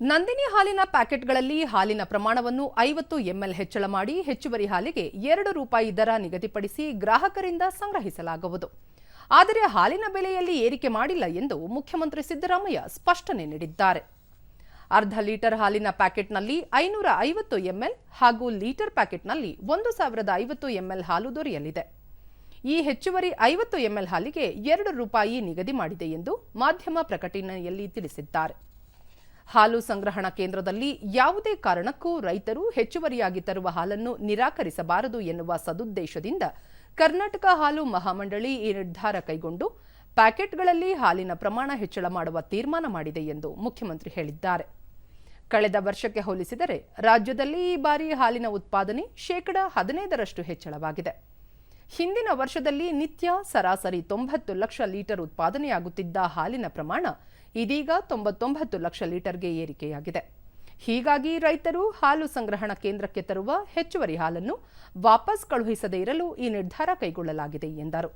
ನಂದಿನಿ ಹಾಲಿನ ಪ್ಯಾಕೆಟ್ಗಳಲ್ಲಿ ಹಾಲಿನ ಪ್ರಮಾಣವನ್ನು ಐವತ್ತು ಎಂಎಲ್ ಹೆಚ್ಚಳ ಮಾಡಿ ಹೆಚ್ಚುವರಿ ಹಾಲಿಗೆ ಎರಡು ರೂಪಾಯಿ ದರ ನಿಗದಿಪಡಿಸಿ ಗ್ರಾಹಕರಿಂದ ಸಂಗ್ರಹಿಸಲಾಗುವುದು. ಆದರೆ ಹಾಲಿನ ಬೆಲೆಯಲ್ಲಿ ಏರಿಕೆ ಮಾಡಿಲ್ಲ ಎಂದು ಮುಖ್ಯಮಂತ್ರಿ ಸಿದ್ದರಾಮಯ್ಯ ಸ್ಪಷ್ಟನೆ ನೀಡಿದ್ದಾರೆ. ಅರ್ಧ ಲೀಟರ್ ಹಾಲಿನ ಪ್ಯಾಕೆಟ್ನಲ್ಲಿ ಐನೂರ ಐವತ್ತು ಎಂಎಲ್ ಹಾಗೂ ಲೀಟರ್ ಪ್ಯಾಕೆಟ್ನಲ್ಲಿ ಒಂದು ಸಾವಿರದ ಐವತ್ತು ಎಂಎಲ್ ಹಾಲು ದೊರೆಯಲಿದೆ. ಈ ಹೆಚ್ಚುವರಿ ಐವತ್ತು ಎಂಎಲ್ ಹಾಲಿಗೆ ಎರಡು ರೂಪಾಯಿ ನಿಗದಿ ಮಾಡಿದೆ ಎಂದು ಮಾಧ್ಯಮ ಪ್ರಕಟಣೆಯಲ್ಲಿ ತಿಳಿಸಿದ್ದಾರೆ. ಹಾಲು ಸಂಗ್ರಹಣಾ ಕೇಂದ್ರದಲ್ಲಿ ಯಾವುದೇ ಕಾರಣಕ್ಕೂ ರೈತರು ಹೆಚ್ಚುವರಿಯಾಗಿ ತರುವ ಹಾಲನ್ನು ನಿರಾಕರಿಸಬಾರದು ಎನ್ನುವ ಸದುದ್ದೇಶದಿಂದ ಕರ್ನಾಟಕ ಹಾಲು ಮಹಾಮಂಡಳಿ ಈ ನಿರ್ಧಾರ ಕೈಗೊಂಡು ಪ್ಯಾಕೆಟ್ಗಳಲ್ಲಿ ಹಾಲಿನ ಪ್ರಮಾಣ ಹೆಚ್ಚಳ ಮಾಡುವ ತೀರ್ಮಾನ ಮಾಡಿದೆ ಎಂದು ಮುಖ್ಯಮಂತ್ರಿ ಹೇಳಿದ್ದಾರೆ. ಕಳೆದ ವರ್ಷಕ್ಕೆ ಹೋಲಿಸಿದರೆ ರಾಜ್ಯದಲ್ಲಿ ಈ ಬಾರಿ ಹಾಲಿನ ಉತ್ಪಾದನೆ ಶೇಕಡಾ ಹದಿನೈದರಷ್ಟು ಹೆಚ್ಚಳವಾಗಿದೆ. ಹಿಂದಿನ ವರ್ಷದಲ್ಲಿ ನಿತ್ಯ ಸರಾಸರಿ ತೊಂಬತ್ತು ಲಕ್ಷ ಲೀಟರ್ ಉತ್ಪಾದನೆಯಾಗುತ್ತಿದ್ದ ಹಾಲಿನ ಪ್ರಮಾಣ ಇದೀಗ ತೊಂಬತ್ತೊಂಬತ್ತು ಲಕ್ಷ ಲೀಟರ್ಗೆ ಏರಿಕೆಯಾಗಿದೆ. ಹೀಗಾಗಿ ರೈತರು ಹಾಲು ಸಂಗ್ರಹಣಾ ಕೇಂದ್ರಕ್ಕೆ ತರುವ ಹೆಚ್ಚುವರಿ ಹಾಲನ್ನು ವಾಪಸ್ ಕಳುಹಿಸದೇ ಇರಲು ಈ ನಿರ್ಧಾರ ಕೈಗೊಳ್ಳಲಾಗಿದೆ ಎಂದರು.